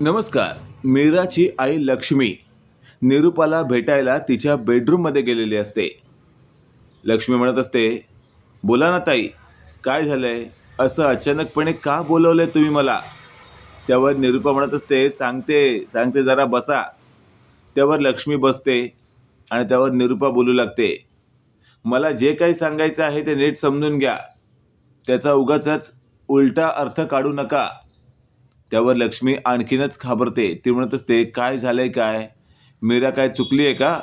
नमस्कार मीराची आई लक्ष्मी निरूपाला भेटायला तिच्या बेडरूममध्ये गेलेली असते. लक्ष्मी म्हणत असते बोला ना ताई काय झालं आहे असं अचानकपणे का बोलवलंय तुम्ही मला? त्यावर निरूपा म्हणत असते सांगते सांगते जरा बसा. त्यावर लक्ष्मी बसते आणि त्यावर निरूपा बोलू लागते मला जे काही सांगायचं आहे ते नीट समजून घ्या. त्याचा उगाच उलटा अर्थ काढू नका. त्यावर लक्ष्मी आणखीनच घाबरते. ती म्हणत असते काय झालंय काय? मीरा काय चुकली आहे का?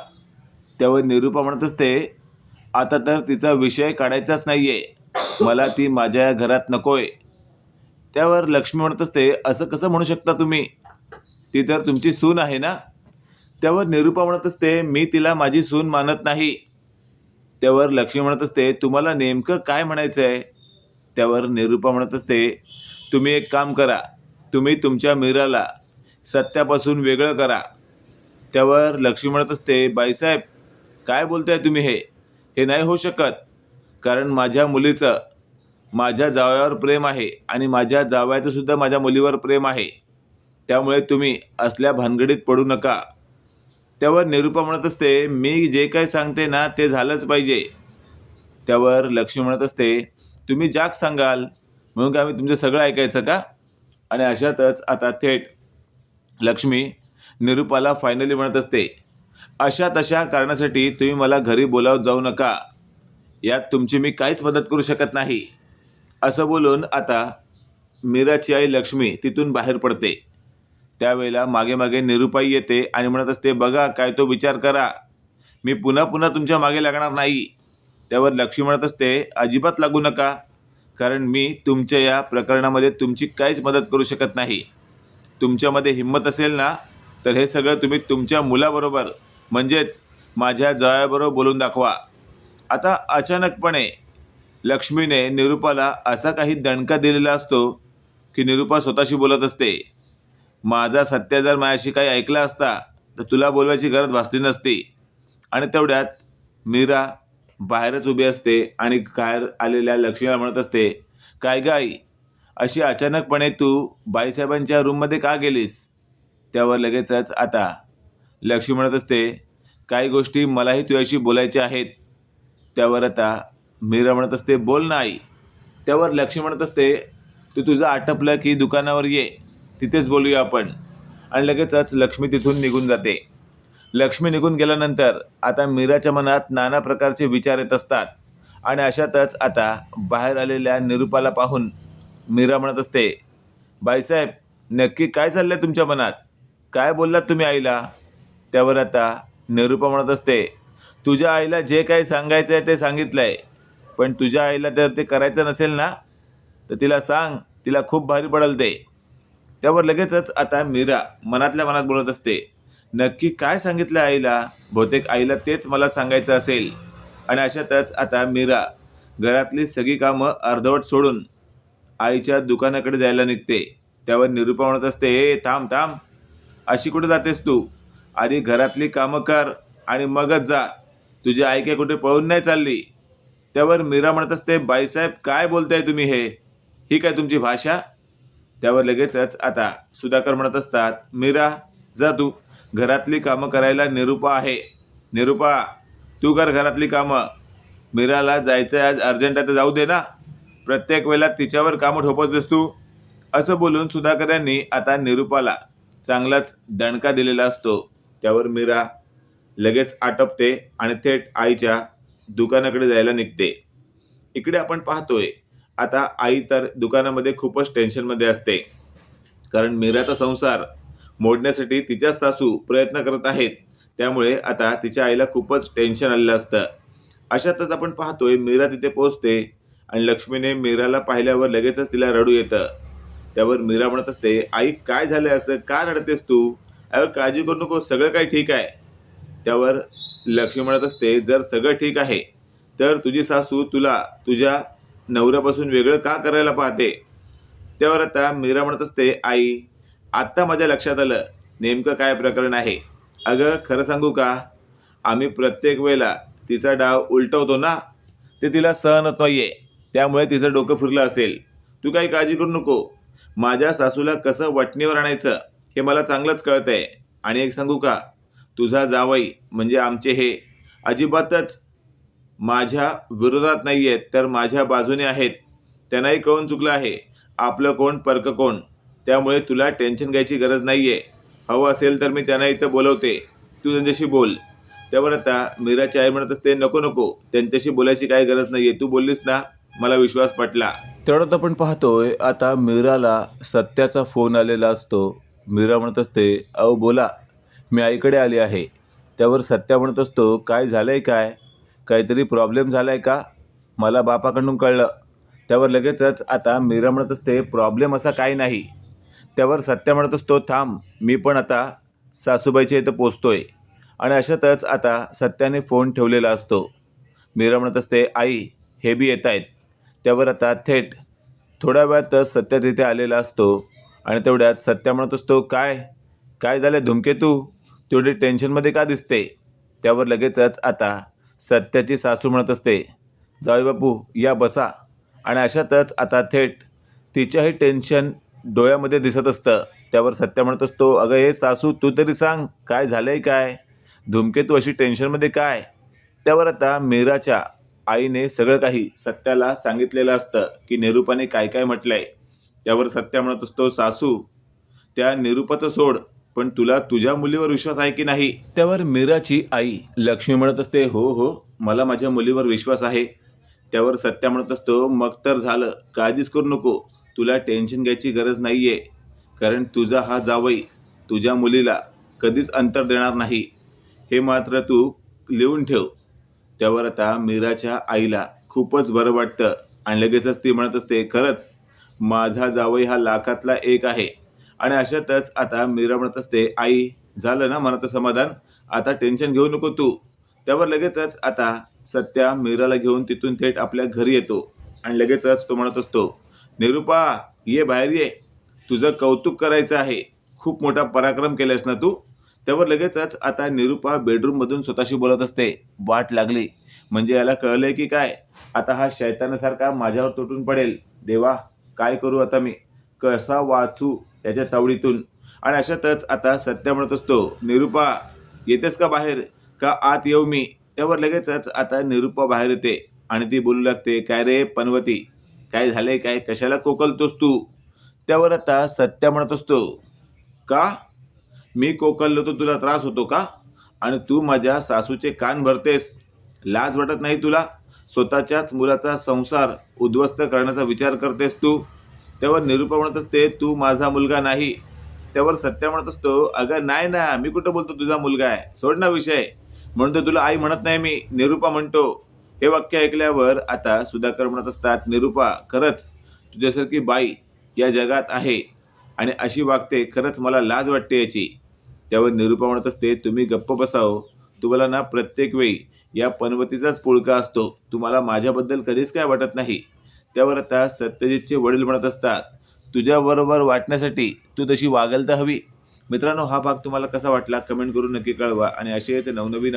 त्यावर निरूपा म्हणत असते आता तर तिचा विषय काढायचाच नाही आहे मला ती माझ्या घरात नकोय. त्यावर लक्ष्मी म्हणत असते असं कसं म्हणू शकता तुम्ही? ती तर तुमची सून आहे ना? त्यावर निरूपा म्हणत असते मी तिला माझी सून मानत नाही. त्यावर लक्ष्मी म्हणत असते तुम्हाला नेमकं काय म्हणायचं आहे त्यावर निरूपा म्हणत असते तुम्ही एक काम करा. तुम्ही तुमच्या मीराला सत्यापासून वेगळं करा. त्यावर लक्ष्मी म्हणत असते बाईसाहेब काय बोलताय तुम्ही हे? हे नाही होऊ शकत. कारण माझ्या मुलीचं माझ्या जावयावर प्रेम आहे आणि माझ्या जावयाचं सुद्धा माझ्या मुलीवर प्रेम आहे. त्यामुळे तुम्ही असल्या भानगडीत पडू नका. त्यावर निरूपा म्हणत असते मी जे काही सांगते ना ते झालंच पाहिजे. त्यावर लक्ष्मी म्हणत असते तुम्ही जाग सांगाल? म्हणून का आम्ही तुमचं सगळं ऐकायचं का? आणि अशातच आता थेट लक्ष्मी निरूपाला फायनली म्हणत असते अशा तशा कारणासाठी तुम्ही मला घरी बोलावत जाऊ नका. यात तुमची मी काहीच मदत करू शकत नाही. असं बोलून आता मीराची आई लक्ष्मी तिथून बाहेर पडते. त्यावेळेला मागे मागे निरुपाई येते आणि म्हणत असते बघा काय तो विचार करा. मी पुन्हा पुन्हा तुमच्या मागे लागणार नाही. त्यावर लक्ष्मी म्हणत असते अजिबात लागू नका. कारण मी तुमच्या या प्रकरणामध्ये तुमची काहीच मदत करू शकत नाही. तुमच्यामध्ये हिंमत असेल ना तर हे सगळं तुम्ही तुमच्या मुलाबरोबर म्हणजेच माझ्या जयाबरोबर बोलून दाखवा. आता अचानकपणे लक्ष्मीने निरूपाला असा काही दणका दिलेला असतो की निरूपा स्वतःशी बोलत असते. माझा सत्य जर माझ्याशी काही ऐकला असता तर तुला बोलवायची गरज भासली नसती. आणि तेवढ्यात मीरा बाहेरच उभी असते आणि बाहेर आलेल्या लक्ष्मीला म्हणत असते काय गाई अशी अचानकपणे तू बाईसाहेबांच्या रूममध्ये का गेलीस? त्यावर लगेचच आता लक्ष्मी म्हणत असते काही गोष्टी मलाही तुझ्याशी बोलायच्या आहेत. त्यावर आता मीरा म्हणत असते बोल ना आई. त्यावर लक्ष्मी म्हणत असते तू तुझं आटपलं की दुकानावर ये तिथेच बोलूया आपण. आणि लगेचच लक्ष्मी तिथून निघून जाते. लक्ष्मी निघून गेल्यानंतर आता मीराच्या मनात नाना प्रकारचे विचार येत असतात. आणि अशातच आता बाहेर आलेल्या निरूपाला पाहून मीरा म्हणत असते बाईसाहेब नक्की काय चाललंय तुमच्या मनात? काय बोललात तुम्ही आईला? त्यावर आता निरूपा म्हणत असते तुझ्या आईला जे काही सांगायचं आहे ते सांगितलं आहे पण तुझ्या आईला जर ते करायचं नसेल ना? तर तिला सांग तिला खूप भारी पडेल ते. त्यावर लगेचच आता मीरा मनातल्या मनात बोलत असते नक्की काय सांगितलं आईला? बहुतेक आईला तेच मला सांगायचं असेल. आणि अशातच आता मीरा घरातली सगळी कामं अर्धवट सोडून आईच्या दुकानाकडे जायला निघते. त्यावर निरूपा म्हणत असते हे थांब थांब. अशी कुठे जातेस तू? आधी घरातली कामं कर आणि मगच जा. तुझी आई काय कुठे पळून नाही चालली? त्यावर मीरा म्हणत असते बाईसाहेब काय बोलताय तुम्ही हे? ही काय तुमची भाषा? त्यावर लगेचच आता सुधाकर म्हणत असतात मीरा जा तू. घरातली कामं करायला निरूपा आहे. निरूपा तू कर घरातली कामं. मीराला जायचं आहे आज अर्जंट आहे तर जाऊ दे ना. प्रत्येक वेळेला तिच्यावर कामं ठोपतस तू. असं बोलून सुधाकर यांनी आता निरूपाला चांगलाच दणका दिलेला असतो. त्यावर मीरा लगेच आटपते आणि थेट आईच्या दुकानाकडे जायला निघते. इकडे आपण पाहतोय आता आई तर दुकानामध्ये खूपच टेन्शनमध्ये असते. कारण मीराचा संसार मोडण्यासाठी तिच्या सासू प्रयत्न करत आहेत. त्यामुळे आता तिच्या आईला खूपच टेन्शन आलेलं असतं. अशातच आपण पाहतोय मीरा तिथे पोहोचते आणि लक्ष्मीने मीराला पाहिल्यावर लगेचच तिला रडू येतं. त्यावर मीरा म्हणत असते आई काय झालं असं? का रडतेस तू? अगं काळजी करू नको सगळं काही ठीक आहे. त्यावर लक्ष्मी म्हणत असते जर सगळं ठीक आहे तर तुझी सासू तुला तुझ्या नवऱ्यापासून वेगळं का करायला पाहते? त्यावर आता मीरा म्हणत असते आई आत्ता माझ्या लक्षात आलं नेमकं काय प्रकरण आहे. अगं खरं सांगू का? आम्ही प्रत्येक वेळेला तिचा डाव उलटवतो ना ते तिला सहन होत नाही आहे त्यामुळे तिचं डोकं फिरलं असेल. तू काही काळजी करू नको. माझ्या सासूला कसं वटणीवर आणायचं हे मला चांगलंच कळतं आहे आणि एक सांगू का? तुझा जावई म्हणजे आमचे हे अजिबातच माझ्या विरोधात नाही आहेत तर माझ्या बाजूने आहेत. त्यांनाही कळून चुकलं आहे. आपलं कोण परक कोण? त्यामुळे तुला टेन्शन घ्यायची गरज नाही आहे हवं असेल तर मी त्यांना इथं बोलवते. तू त्यांच्याशी बोल. त्यावर आता मीराची आई म्हणत असते नको नको. त्यांच्याशी बोलायची काय गरज नाही आहे तू बोललीस ना मला विश्वास पटला. तेवढ्यात आपण पाहतोय आता मीराला सत्याचा फोन आलेला असतो. मीरा म्हणत असते अहो बोला. मी आईकडे आली आहे. त्यावर सत्या म्हणत असतो काय झालं आहे काय? काहीतरी प्रॉब्लेम झाला आहे का? मला बापाकडून कळलं. त्यावर लगेचच आता मीरा म्हणत असते प्रॉब्लेम असा काही नाही. त्यावर सत्या म्हणत असतो थांब. मी पण आता सासूबाईच्या इथं पोचतो आहे आणि अशातच आता सत्याने फोन ठेवलेला असतो. मीरा म्हणत असते आई हे बी येत आहेत. त्यावर आता थेट थोड्या वेळातच सत्या तिथे आलेला असतो. आणि तेवढ्यात सत्या म्हणत असतो काय? काय झालं धुमकेतू तेवढी टेन्शनमध्ये का दिसते? त्यावर लगेचच आता सत्याची सासू म्हणत असते जावे बापू या बसा. आणि अशातच आता थेट तिच्याही टेन्शन डोळ्यामध्ये दिसत असतं. त्यावर सत्या म्हणत असतो अगं हे सासू तू तरी सांग काय झालं आहे काय? धुमकेतू अशी टेन्शनमध्ये काय? त्यावर आता मीराच्या आईने सगळं काही सत्याला सांगितलेलं असतं की निरूपाने काय काय म्हटलंय. त्यावर सत्या म्हणत असतो सासू त्या निरूपाचं सोड पण तुला तुझ्या मुलीवर विश्वास आहे की नाही? त्यावर मीराची आई लक्ष्मी म्हणत असते हो हो मला माझ्या मुलीवर विश्वास आहे. त्यावर सत्या म्हणत असतो मग तर झालं काळजीच करू नको तुला टेन्शन घ्यायची गरज नाही आहे कारण तुझा हा जावई तुझ्या मुलीला कधीच अंतर देणार नाही. हे मात्र तू लिहून ठेव. त्यावर आता मीराच्या आईला खूपच बरं वाटतं आणि लगेचच ती म्हणत असते खरंच माझा जावई हा लाखातला एक आहे. आणि अशातच आता मीरा म्हणत असते आई झालं ना मनाचं समाधान? आता टेन्शन घेऊ नको तू. त्यावर लगेचच आता सत्या मीराला घेऊन तिथून थेट आपल्या घरी येतो आणि लगेचच तो म्हणत असतो निरुपा ये बाहेर ये. तुझं कौतुक करायचं आहे. खूप मोठा पराक्रम केलास ना तू? त्यावर लगेचच आता निरुपा बेडरूममधून स्वतःशी बोलत असते. वाट लागली. म्हणजे याला कळलंय की काय? आता हा शैतानासारखा माझ्यावर तुटून पडेल. देवा काय करू आता मी? कसा वाचू याच्या तावडीतून? आणि अशातच आता सत्य म्हणत असतो निरुपा येतेस का बाहेर? का आत येऊ मी? त्यावर लगेचच आता निरुपा बाहेर येते. आणि ती बोलू लागते काय रे पनवती? काय झालंय काय कशाला कोकलतोस तू? त्यावर आता सत्या म्हणत असतो. का? मी कोकललो तर तुला त्रास होतो का? आणि तू माझ्या सासूचे कान भरतेस. लाज वाटत नाही तुला? स्वतःच्याच मुलाचा संसार उद्ध्वस्त करण्याचा विचार करतेस तू? त्यावर निरूपा म्हणत असते तू माझा मुलगा नाही. त्यावर सत्या म्हणत असतो अगं नाही ना मी कुठं बोलतो तुझा मुलगा आहे? सोड ना विषय. म्हणतो तुला आई म्हणत नाही मी. निरूपा म्हणतो हे वाक्य ऐकल्यावर आता सुधाकर म्हणत असतात निरुपा खरंच तुझ्यासारखी बाई या जगात आहे आणि अशी वागते खरंच मला लाज वाटते याची. त्यावर निरुपा म्हणत असते तुम्ही गप्प बसाव तुम्हाला ना प्रत्येक वेळी या पनवतीचाच पुळका असतो. तुम्हाला माझ्याबद्दल कधीच काय वाटत नाही. त्यावर आता सत्यजितचे वडील म्हणत असतात तुझ्याबरोबर वाटण्यासाठी तू तशी वागायला तर हवी. मित्रांनो हा भाग तुम्हाला कसा वाटला कमेंट करून नक्की कळवा आणि असे ते नवनवीन